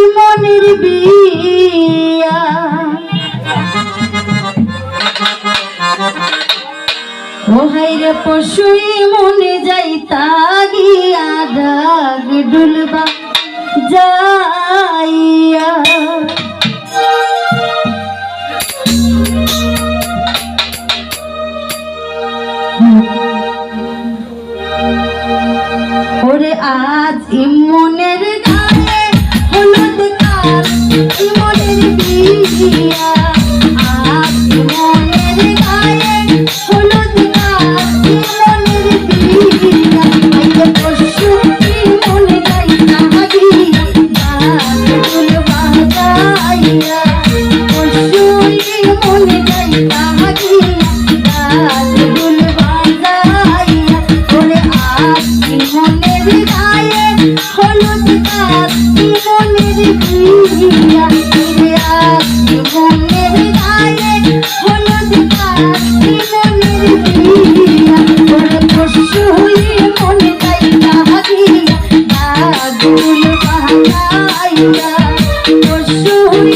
ইমনের বিয়া। পশুই মনে যাইতা গিয়া ডাক ডুলবা যাইয়া। ওরে আজ ইমনের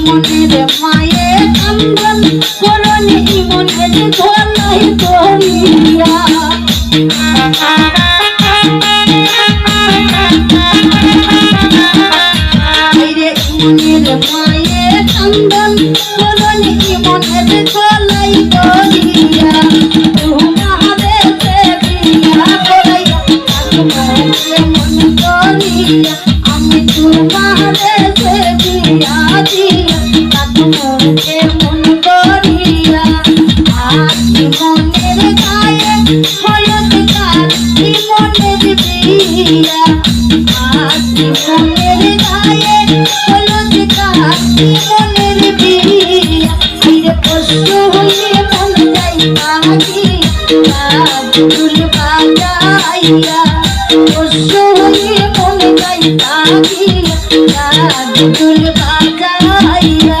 ইমনের মায়ে কান্দন করনে ইমনের ধলাই করিয়া আইরে ইমনের মায়ে কান্দন করনে করিয়া সে বিয়া করাইয়া তোমারে মন করিয়া। ফিরে পশু হয়ে মন যাই কাহিয়া দুল বাজাইয়া।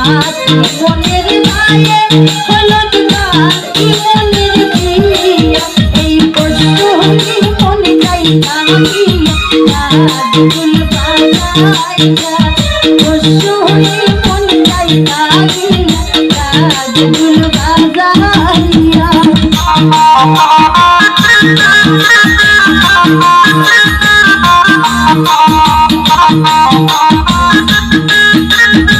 মনের গায়ে হলুদ কাকি মনের বিয়া এই পশু মনে যাই কাহিয়া দুল বাজাইয়া পশু মনে যাই কাহিয়া দুল বাজাইয়া ওরে সাবাল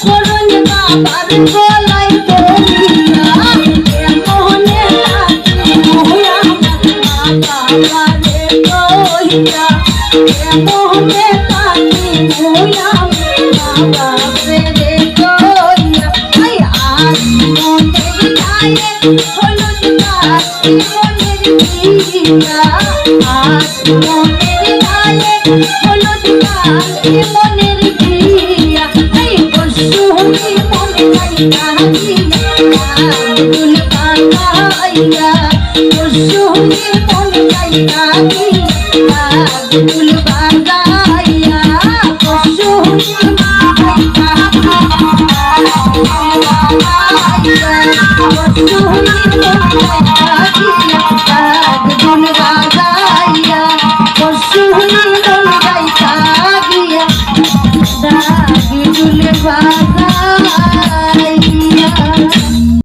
করুন বাবার গলায় দড়িয়া এ মোহনে রাখি মোয়া বাবারে কইয়া এ মোহনে রাখি মোয়া বাবারে কইয়া আই আজ মনের গায়ে হলুদ কাঠি মনের মনের ফুল বানাইয়া পশুনি মনে গাইয়া ফুল বানাইয়া পশুনি বাজাইয়া